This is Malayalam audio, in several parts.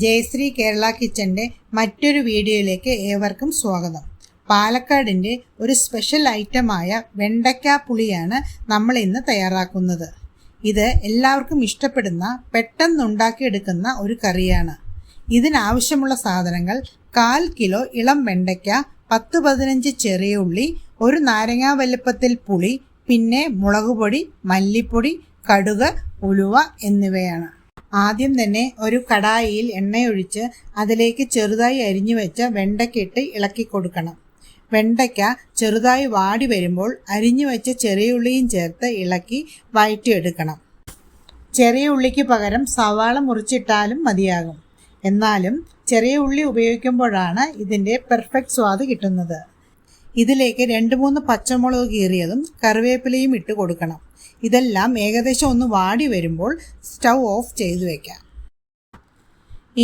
ജയശ്രീ കേരള കിച്ചന്റെ മറ്റൊരു വീഡിയോയിലേക്ക് ഏവർക്കും സ്വാഗതം. പാലക്കാടിന്റെ ഒരു സ്പെഷ്യൽ ഐറ്റമായ വെണ്ടയ്ക്ക പുളിയാണ് നമ്മൾ ഇന്ന് തയ്യാറാക്കുന്നത്. ഇത് എല്ലാവർക്കും ഇഷ്ടപ്പെടുന്ന പെട്ടെന്നുണ്ടാക്കിയെടുക്കുന്ന ഒരു കറിയാണ്. ഇതിനാവശ്യമുള്ള സാധനങ്ങൾ കാൽ കിലോ ഇളം വെണ്ടയ്ക്ക പത്ത് പതിനഞ്ച് ചെറിയ ഉള്ളി ഒരു നാരങ്ങാ വലുപ്പത്തിൽ പുളി പിന്നെ മുളകുപൊടി മല്ലിപ്പൊടി കടുക് ഉലുവ എന്നിവയാണ്. ആദ്യം തന്നെ ഒരു കടായിയിൽ എണ്ണയൊഴിച്ച് അതിലേക്ക് ചെറുതായി അരിഞ്ഞു വെച്ച വെണ്ടയ്ക്കിട്ട് ഇളക്കി കൊടുക്കണം. വെണ്ടയ്ക്ക ചെറുതായി വാടി വരുമ്പോൾ അരിഞ്ഞു വെച്ച ചെറിയ ഉള്ളിയും ചേർത്ത് ഇളക്കി വഴറ്റിയെടുക്കണം ചെറിയ ഉള്ളിക്ക് പകരം സവാള മുറിച്ചിട്ടാലും മതിയാകും. എന്നാലും ചെറിയ ഉള്ളി ഉപയോഗിക്കുമ്പോഴാണ് ഇതിന്റെ പെർഫെക്റ്റ് സ്വാദ് കിട്ടുന്നത്. ഇതിലേക്ക് രണ്ട് മൂന്ന് പച്ചമുളക് കീറിയതും കറിവേപ്പിലയും ഇട്ട് കൊടുക്കണം. ഇതെല്ലാം ഏകദേശം ഒന്ന് വാടി വരുമ്പോൾ സ്റ്റൗ ഓഫ് ചെയ്തു വയ്ക്കാം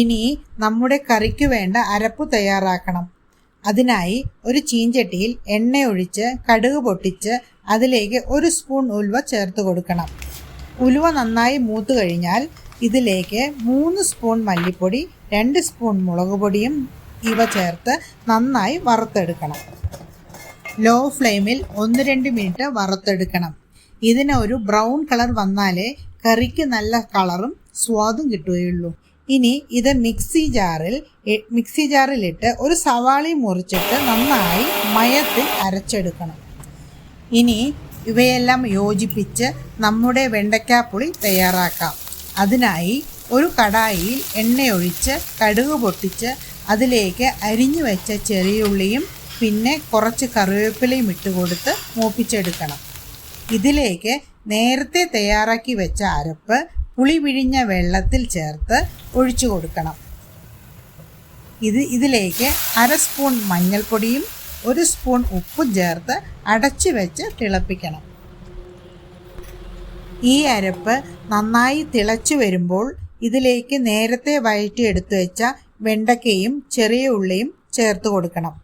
ഇനി നമ്മുടെ കറിക്ക് വേണ്ട അരപ്പ് തയ്യാറാക്കണം. അതിനായി ഒരു ചീഞ്ചട്ടിയിൽ എണ്ണ ഒഴിച്ച് കടുക് പൊട്ടിച്ച് അതിലേക്ക് ഒരു സ്പൂൺ ഉലുവ ചേർത്ത് കൊടുക്കണം. ഉലുവ നന്നായി മൂത്ത് കഴിഞ്ഞാൽ ഇതിലേക്ക് മൂന്ന് സ്പൂൺ മല്ലിപ്പൊടി രണ്ട് സ്പൂൺ മുളക് പൊടിയും ഇവ ചേർത്ത് നന്നായി വറുത്തെടുക്കണം. ലോ ഫ്ലെയിമിൽ ഒന്ന് രണ്ട് മിനിറ്റ് വറുത്തെടുക്കണം. ഇതിന് ഒരു ബ്രൗൺ കളർ വന്നാലേ കറിക്ക് നല്ല കളറും സ്വാദും കിട്ടുകയുള്ളൂ. ഇനി ഇത് മിക്സി ജാറിൽ മിക്സി ജാറിലിട്ട് ഒരു സവാളി മുറിച്ചിട്ട് നന്നായി മയത്തിൽ അരച്ചെടുക്കണം. ഇനി ഇവയെല്ലാം യോജിപ്പിച്ച് നമ്മുടെ വെണ്ടയ്ക്കാപ്പുളി തയ്യാറാക്കാം. അതിനായി ഒരു കടായിയിൽ എണ്ണയൊഴിച്ച് കടുക് പൊട്ടിച്ച് അതിലേക്ക് അരിഞ്ഞു വെച്ച ചെറിയുള്ളിയും പിന്നെ കുറച്ച് കറിവേപ്പിലയും ഇട്ട് കൊടുത്ത് മൂപ്പിച്ചെടുക്കണം. ഇതിലേക്ക് നേരത്തെ തയ്യാറാക്കി വെച്ച അരപ്പ് പുളി പിഴിഞ്ഞ വെള്ളത്തിൽ ചേർത്ത് ഒഴിച്ചു കൊടുക്കണം. ഇത് ഇതിലേക്ക് അര സ്പൂൺ മഞ്ഞൾപ്പൊടിയും ഒരു സ്പൂൺ ഉപ്പും ചേർത്ത് അടച്ചു വെച്ച് തിളപ്പിക്കണം. ഈ അരപ്പ് നന്നായി തിളച്ചു വരുമ്പോൾ ഇതിലേക്ക് നേരത്തെ വഴറ്റി എടുത്തു വെച്ച വെണ്ടയ്ക്കയും ചെറിയ ഉള്ളിയും ചേർത്ത് കൊടുക്കണം.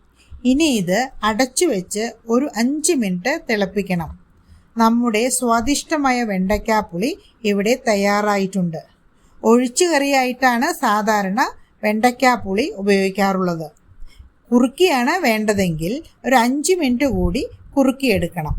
ഇനി ഇത് അടച്ചു വെച്ച് ഒരു അഞ്ച് മിനിറ്റ് തിളപ്പിക്കണം. നമ്മുടെ സ്വാദിഷ്ടമായ വെണ്ടയ്ക്കാപ്പുളി ഇവിടെ തയ്യാറായിട്ടുണ്ട്. ഒഴിച്ചു കറിയായിട്ടാണ് സാധാരണ വെണ്ടയ്ക്കാപ്പുളി ഉപയോഗിക്കാറുള്ളത്. കുറുക്കിയാണ് വേണ്ടതെങ്കിൽ ഒരു അഞ്ച് മിനിറ്റ് കൂടി കുറുക്കിയെടുക്കണം.